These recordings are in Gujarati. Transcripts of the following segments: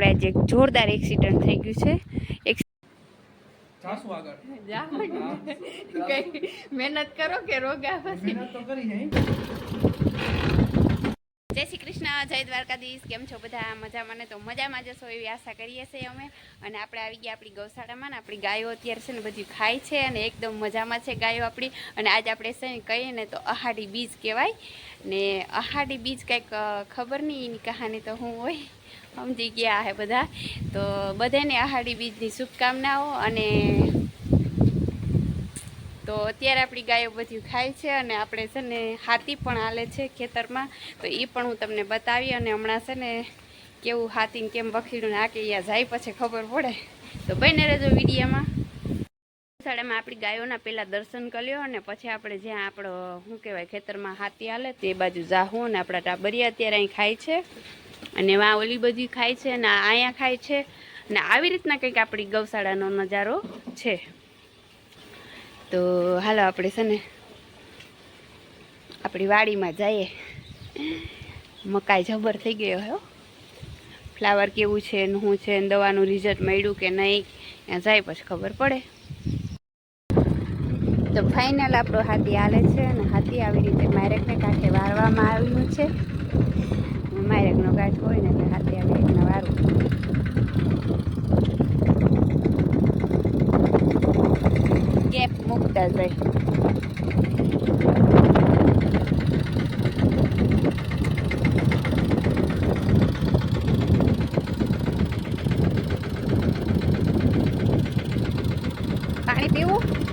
આપણે આજે એક જોરદાર એક્સિડન્ટ થઈ ગયું છે. મહેનત કરો કે રોગા પછી? જય શ્રી કૃષ્ણ જય દ્વારકાધીશ. કેમ છો બધા? મજામાં ને? તો મજામાં જશો એવી આશા કરીએ છીએ અમે. અને આપણે આવી ગયા આપણી ગૌશાળામાં ને આપણી ગાયો અત્યારે છે ને બધી ખાય છે અને એકદમ મજામાં છે ગાયો આપણી. અને આજ આપણે છે ને કહીએ ને તો અહાડી બીજ કહેવાય. ને અહાડી બીજ કંઈક ખબર નહીં એની કહાની તો હું હોય. સમજી ગયા હે બધા. તો બધાને આહાડી બીજની શુભકામનાઓ અને તો અત્યારે આપણી ગાયો બધી ખાય છે અને આપણે છે ને હાથી પણ હાલે છે ખેતરમાં. તો એ પણ હું તમને બતાવી અને હમણાં છે ને કેવું હાથીને કેમ વખીડું નાખે અહીંયા જાય પછી ખબર પડે. તો બને રહેજો વિડીયામાં. શાળામાં આપણી ગાયોના પહેલાં દર્શન કર્યો અને પછી આપણે જ્યાં આપણો, શું કહેવાય, ખેતરમાં હાથી હાલે તે બાજુ જાહું અને આપણા ટાબરિયા અત્યારે અહીં ખાય છે. અને વા ઓલી બધી ખાય છે અને અહીંયા ખાય છે. અને આવી રીતના કંઈક આપણી ગૌશાળાનો નજારો છે. તો હાલો આપણે છે ને આપણી વાડીમાં જઈએ. મકાઈ જબર થઈ ગયો હો. ફ્લાવર કેવું છે ને શું છે ને દવાનું રિઝલ્ટ મળ્યું કે નહીં, ત્યાં જાય પછી ખબર પડે. તો ફાઇનલ આપણો હાથી હાલે છે અને હાથી આવી રીતે માયરેકને કાંઠે વારવામાં આવ્યું છે. માયરેકનો કાંઠ હોય ને એટલે હાથી આવી રીતના વારવું ગેપ મૂકતા જાય પાણી પીવું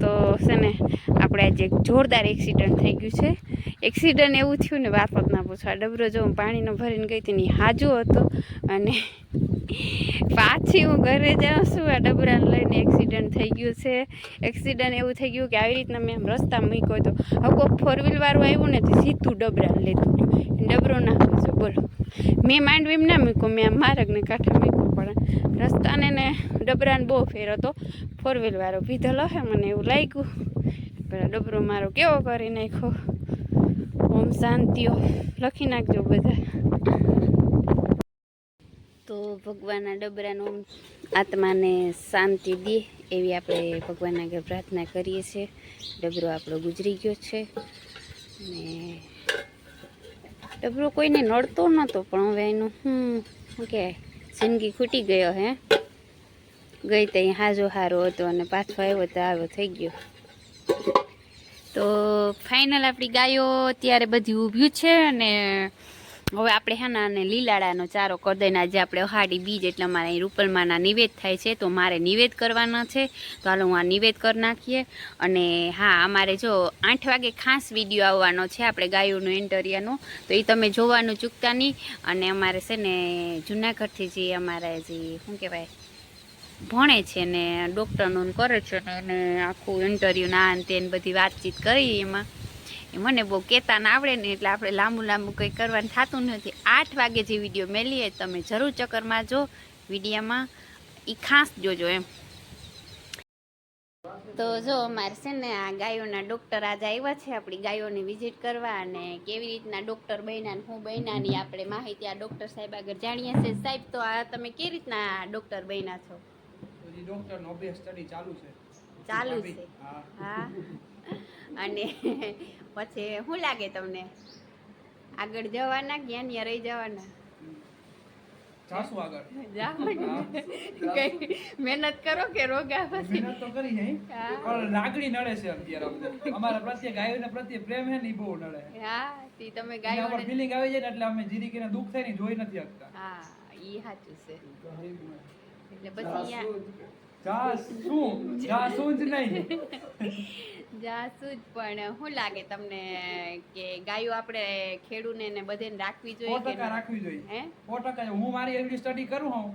તો છે ને આપણે આજે એક જોરદાર એક્સિડન્ટ થઈ ગયું છે. એક્સિડન્ટ એવું થયું ને વાત ના પૂછવા ડબરો જો હું પાણીનો ભરીને ગઈ હતી ને, ઈ હતો. અને પાછી હું ઘરે જાઉં છું, આ ડબરાને લઈને એક્સિડન્ટ થઈ ગયું છે. એક્સિડન્ટ એવું થઈ ગયું કે આવી રીતના મેં આમ રસ્તા મૂક્યો હતો. હવે કોઈક ફોર વ્હીલવાળું આવ્યું ને, તે સીધું ડબરાને લેતું ડબરો ના છે બોલો. મેં માંડવી એમ ના મૂક્યો, મેં આમ માર્ગને કાંઠે મૂક્યો, પણ રસ્તાને ને ડબરાને બહુ ફેર હતો. ફોર વ્હીલવાળો પીધેલો હે, મને એવું લાગ્યું. પેલા ડબરો મારો કેવો કરી નાખ્યો? ઓમ શાંતિઓ લખી નાખજો બધા. તો ભગવાનના ડબરાનો આત્માને શાંતિ દે એવી આપણે ભગવાનના આગળ પ્રાર્થના કરીએ છીએ. ડબરો આપણો ગુજરી ગયો છે. ને ડબરો કોઈને નડતો નહોતો પણ હવે એનું હમ, શું કહેવાય, જિંદગી ખૂટી ગયો હે. ગઈ ત્યાં હાજો હારો હતો અને પાછો આવ્યો તો આવ્યો થઈ ગયો. તો ફાઇનલ આપણી ગાયો અત્યારે બધી ઊભ્યું છે અને હવે આપણે હાના અને લીલાડાનો ચારો કરી દઈને આજે આપણે હાડી બીજ, એટલે અમારે અહીં રૂપલમાના નિવેદ થાય છે, તો મારે નિવેદ કરવાના છે. તો હાલો હું આ નિવેદ કરી નાખીએ. અને હા, અમારે જો આઠ વાગે ખાસ વીડિયો આવવાનો છે આપણે ગાયોનો ઇન્ટરિયાનો તો એ તમે જોવાનું ચૂકતા નહીં. અને અમારે છે ને જુનાગઢથી જે અમારે જે, શું કહેવાય ભણે છે ને ડૉક્ટરનું કરે છે ને એને આખું ઇન્ટરવ્યૂ ના ને તેને બધી વાતચીત કરી એમાં. એ મને બહુ કહેતા ના આવડે ને એટલે આપણે લાંબુ લાંબુ કંઈ કરવાનું થતું નથી. આઠ વાગે જે વીડિયો મેલીએ તમે જરૂર ચક્કરમાં જો વિડીયામાં. એ ખાસ જોજો એમ. તો જો અમારે છે ને આ ગાયોના ડૉક્ટર આજે આવ્યા છે. આપણી ગાયોની વિઝિટ કરવા અને કેવી રીતના ડૉક્ટર બન્યા ને હું બન્યાની આપણે માહિતી આ ડૉક્ટર સાહેબ આગળ જાણીએ છીએ. સાહેબ, તો આ તમે કેવી રીતના ડૉક્ટર બન્યા છો? હજી ડોક્ટરનો અભ્યાસ સ્ટડી ચાલુ છે. ચાલુ છે. હા. હા. અને પછી શું લાગે તમને? આગળ જવાના કે અહીંયા રહી જવાના? જાશું આગળ. મહેનત કરો કે રોગા પછી? મહેનત તો કરી છે પણ લાગણી નડે છે અત્યારે અમને. અમારા પ્રત્યે ગાયોના પ્રત્યે પ્રેમ ને બહુ નડે. હા તી તમે ગાયો પર આવી જાય ને એટલે અમે જીરી કરીને દુઃખ થાય ને જોઈ નથી શકતા. હા ઈ સાચું છે. એટલે પછી જાસૂદ જાસૂદ નહીં. જાસૂદ પણ શું લાગે તમને કે ગાયો આપણે ખેડૂને ને બધાને રાખવી જોઈએ કે રાખવી જોઈએ. હે? સો ટકા હું મારી એવી સ્ટડી કરું હું.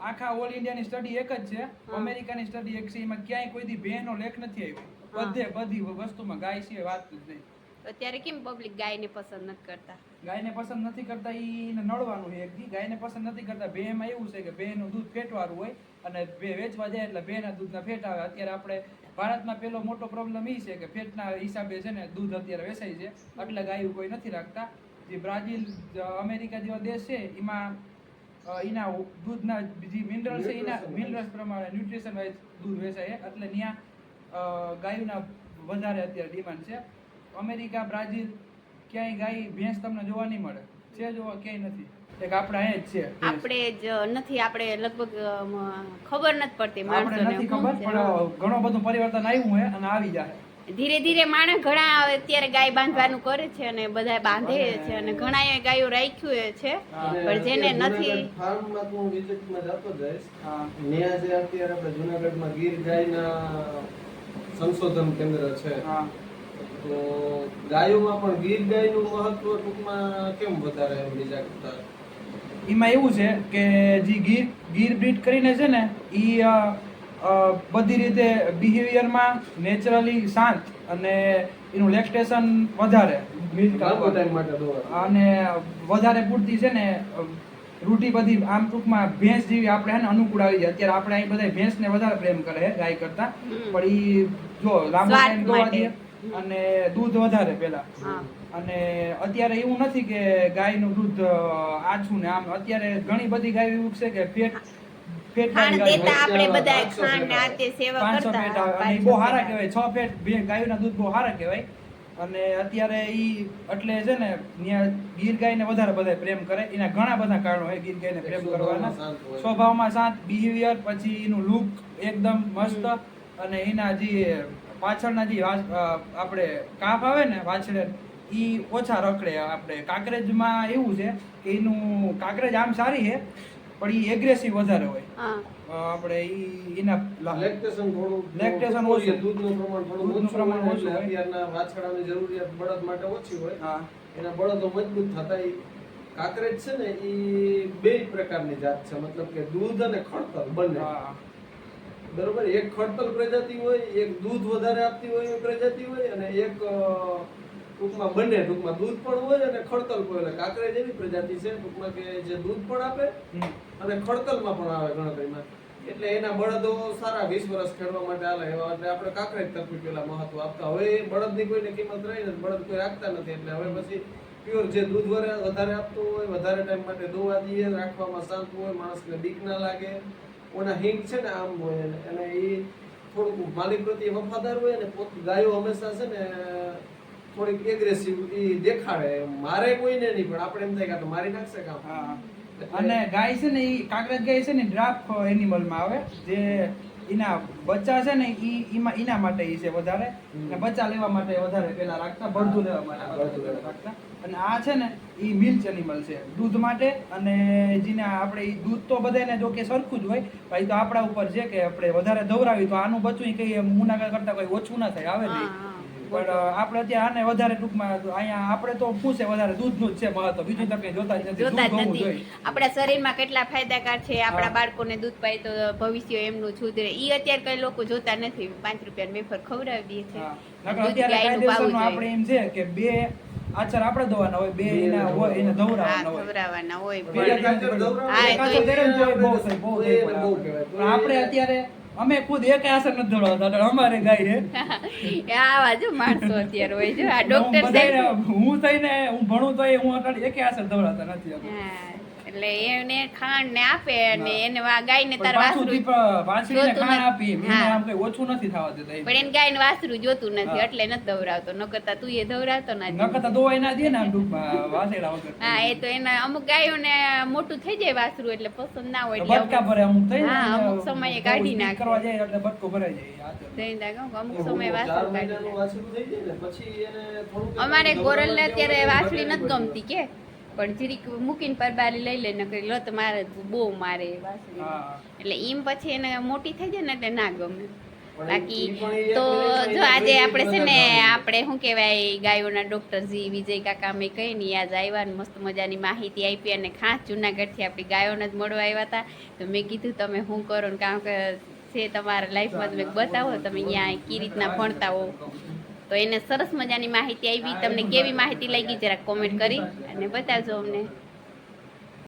આખા ઓલ ઇન્ડિયાની સ્ટડી એક જ છે. અમેરિકાની સ્ટડી એક છે. એમાં ક્યાંય કોઈ દી બેનો લેખ નથી આવ્યો. બધે બધી વસ્તુમાં ગાય છે વાત જ નહીં. તો અત્યારે કેમ પબ્લિક ગાયને પસંદ નથી કરતા? ગાયને પસંદ નથી કરતા એને નડવાનું છે એકથી ગાયને પસંદ નથી કરતા. બે એમાં એવું છે કે બેનું દૂધ ફેટવાળું હોય અને બે વેચવા જાય એટલે ભેના દૂધના ફેટ આવે. અત્યારે આપણે ભારતમાં પેલો મોટો પ્રોબ્લેમ એ છે કે ફેટના હિસાબે છે ને દૂધ અત્યારે વેચાય છે. એટલે ગાયું કોઈ નથી રાખતા. જે બ્રાઝિલ અમેરિકા જેવા દેશ છે એમાં એના દૂધના જે મિનરલ છે એના મિનરલ્સ પ્રમાણે ન્યુટ્રિશન વાઇઝ દૂધ વેચાય એટલે ત્યાં ગાયુના વધારે અત્યારે ડિમાન્ડ છે. અમેરિકા બ્રાઝિલ ક્યાંય ગાય ભેંસ તમને જોવા નહીં મળે. છે જોવા ક્યાંય નથી. એક આપણે અહીંયા જ છે આપણે જ નથી આપણે લગભગ ખબર નથી પડતી આપણે માણસોને નથી ખબર પણ ઘણો બધું પરિવર્તન આવ્યું છે અને આવી જાય. ધીરે ધીરે માણસ ઘણા અત્યારે ગાય બાંધવાનું કરે છે અને બધા બાંધે છે અને ઘણા ગાયો રાખ્યું છે પણ જેને નથી ફાર્મમાં તો હું વિઝિટમાં જતો જઈશ. હા. ત્યાં જે અત્યારે આપણે જુનાગઢમાં ગીર ગાયના સંશોધન કેન્દ્ર છે. હા. તો ગાયોમાં પણ ગીર ગાયનું મહત્વ ટૂંકમાં કેમ વધારે બીજા કરતા એમાં એવું છે કે જે ગીર ગીર બ્રીડ કરીને છે ને એ બધી રીતે બિહેવિયરમાં નેચરલી શાંત અને એનું લેક્ટેશન વધારે. અને વધારે પૂરતી છે ને રૂટી બધી આમ ટૂંકમાં ભેંસ જેવી આપણે હે ને અનુકૂળ આવી જાય. અત્યારે આપણે અહીં બધા ભેંસને વધારે પ્રેમ કરે ગાય કરતા. પણ એ જો લાંબો ટાઈમ અને દૂધ વધારે પેલા. અને અત્યારે એવું નથી કે ગાયનું દૂધ આછું ને આમ. અત્યારે ઘણી બધી ગાય એવું છે કે ફેટ ગાય અને અત્યારે ઈ એટલે છે ને ગીર ગાય ને વધારે બધા પ્રેમ કરે. એના ઘણા બધા કારણો હોય ગીર ગાયને પ્રેમ કરવાના. સ્વભાવમાં શાંત બિહેવિયર પછી એનું લુક એકદમ મસ્ત. અને એના જે પાછળના જે આપણે કાપ આવે ને વાછડે એ ઓછા રખડે. આપણે કાંકરેજમાં એવું છે કે એનું કાંકરેજ આમ સારી છે પણ એ એગ્રેસિવ વધારે હોય. આપણે ઈ એના લેક્ટેશન થોડું લેક્ટેશન ઓછું. દૂધનું પ્રમાણ થોડું દૂધનું પ્રમાણ ઓછું. અત્યારના વાછડાની જરૂરિયાત બળદ માટે ઓછી હોય. હા. એના બળદો મજબૂત થતા એ કાંકરેજ છે ને એ બે પ્રકારની જાત છે. મતલબ કે દૂધ અને ખડતર બંને. હા. બરોબર એક ખડતલ પ્રજાતિ હોય એક દૂધ વધારે આપતી હોય એ પ્રજાતિ હોય અને એક ટૂંકમાં બંને ટૂંકમાં દૂધ પણ હોય અને ખડતલ પણ હોય એટલે કાંકરે જેવી પ્રજાતિ છે ટૂંકમાં કે જે દૂધ પણ આપે અને ખડતલમાં પણ આવે ગણતરીમાં એટલે એના બળદો સારા વીસ વર્ષ ખેડવા માટે આલે એવા એટલે આપણે કાંકરેજ તરફી પેલા મહત્વ આપતા. હવે બળદની કોઈને કિંમત રહી નથી બળદ કોઈ રાખતા નથી એટલે હવે પછી પ્યોર જે દૂધ વધારે આપતું હોય વધારે ટાઈમ માટે દોવા દઈએ રાખવામાં શાંત હોય માણસને બીક ના લાગે. ઓના હિંગ છે ને આમ હોય અને- એ થોડુંક માલિક પ્રત્યે વફાદાર હોય અને પોત ગાયો હંમેશા છે ને થોડીક એગ્રેસિવ એ દેખાડે મારે કોઈને નહીં પણ આપણે એમ થાય કે આ તો મારી નાખશે કામ. અને ગાય છે ને એ કાંકરેજ ગાય છે ને ડ્રાફ્ટ એનિમલમાં આવે. જે એના બચ્ચા છે ને ઈ એમાં એના માટે એ છે વધારે. ને અને બચ્ચા લેવા માટે વધારે પેલા રાખતા ભરતું લેવા માટે. રાખતા. અને આ છે ને એ મિલ્ક એનિમલ છે. દૂધ માટે અને જેને આપણે એ દૂધ તો બધાને જો કે સરખું જ હોય ભાઈ તો આપણા ઉપર છે કે આપણે વધારે દવરાવી તો આનું બચવું કઈ મુનાગર કરતા કોઈ ઓછું ના થાય આવે નહીં. પણ આપણે અત્યારે આને વધારે ટૂંકમાં અહીંયા આપણે તો પૂછે વધારે દૂધનું જ છે મહત્વ. બીજું તો કઈ જોતા જ નથી જોતા જ નથી. આપણા શરીરમાં કેટલા ફાયદાકાર છે આપણા. બાળકોને દૂધ પાય તો ભવિષ્ય એમનું સુધરે. ઈ અત્યારે કઈ લોકો જોતા નથી. પાંચ રૂપિયા વેફર ખવડાવી દે છે. આપણે એમ છે કે બે આચાર આપણે ધોવાના હોય બે એના હોય એને હા હોય. ખવડાવવાના હોય તો આપણે અત્યારે અમે ખુદ એક આસર નથી એટલે અમારે ગાય રે આવા જો માણસો અત્યારે હોય જો આ હું ડોક્ટર હું થઈને હું ભણું તોય હું અત્યારે એકે આસર દોડાવતા નથી. એટલે એને ખાંડ ને આપે અને એને ગાય ને તાર વાસરું નથી. આપી. આમ ઓછું નથી થવા દેતા પણ એને ગાયને વાસરું જોતું નથી એટલે નથી દવરાવતો. ન કરતા તું એ દવરાવતો ન નથી કરતા દોવાય ના દે ને આમ વાસેડા વગર. હા એ તો એના અમુક ગાયોને મોટું થઈ જાય વાસરું એટલે પસંદ ના હોય એટલે બટકા ભરે અમુક થઈ હા, અમુક સમયે કાઢી નાખે. કરવા જાય એટલે બટકો ભરાઈ જાય અમુક સમયે વાસરું કાઢી વાછરડું ને પછી એને થોડુંક અમારે દવરાવવા ગોરલને અત્યારે વાસળી નથી ગમતી કે. પણ જીરીક મૂકીને પરબારી લઈ લે નકર લત મારે બહુ મારે એટલે એમ પછી એને મોટી થઈ જાય ને એટલે ના ગમે. બાકી તો જો આજે આપણે છે ને આપણે શું કહેવાય ગાયોના ડૉક્ટર જી વિજય કાકા મેં કહી ને આજ આવ્યા ને મસ્ત મજાની માહિતી આપી અને ખાસ જુનાગઢથી આપણી ગાયોને જ મળવા આવ્યા હતા તો મેં કીધું તમે શું કરો ને કારણ કે છે તમારા લાઈફમાં તમે બતાવો તમે અહીંયા કઈ રીતના ભણતા હો? તો એને સરસ મજાની માહિતી આવી. તમને કેવી માહિતી લાગી, જરાક કોમેન્ટ કરી અને બતાવજો અમને.